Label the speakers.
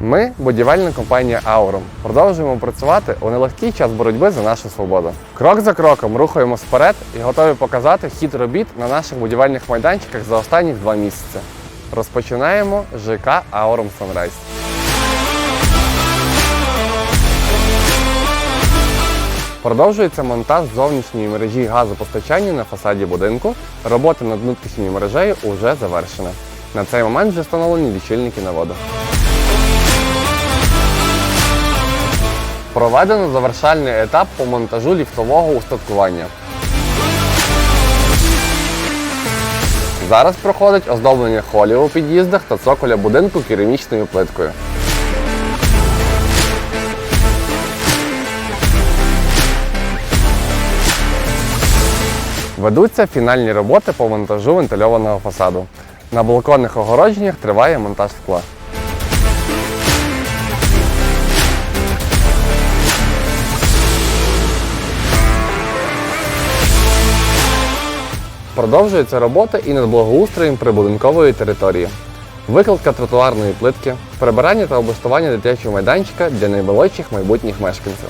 Speaker 1: Ми, будівельна компанія Аурум, продовжуємо працювати у нелегкий час боротьби за нашу свободу. Крок за кроком рухаємось вперед і готові показати хід робіт на наших будівельних майданчиках за останні два місяці. Розпочинаємо ЖК Аурум Санрайз. Продовжується монтаж зовнішньої мережі газопостачання на фасаді будинку. Робота над внутрішньою мережею вже завершена. На цей момент вже встановлені лічильники на воду. Проведено завершальний етап по монтажу ліфтового устаткування. Зараз проходить оздоблення холів у під'їздах та цоколя будинку керамічною плиткою. Ведуться фінальні роботи по монтажу вентильованого фасаду. На балконних огородженнях триває монтаж скла. Продовжується робота і над благоустроєм прибудинкової території. Викладка тротуарної плитки, прибирання та облаштування дитячого майданчика для наймолодших майбутніх мешканців.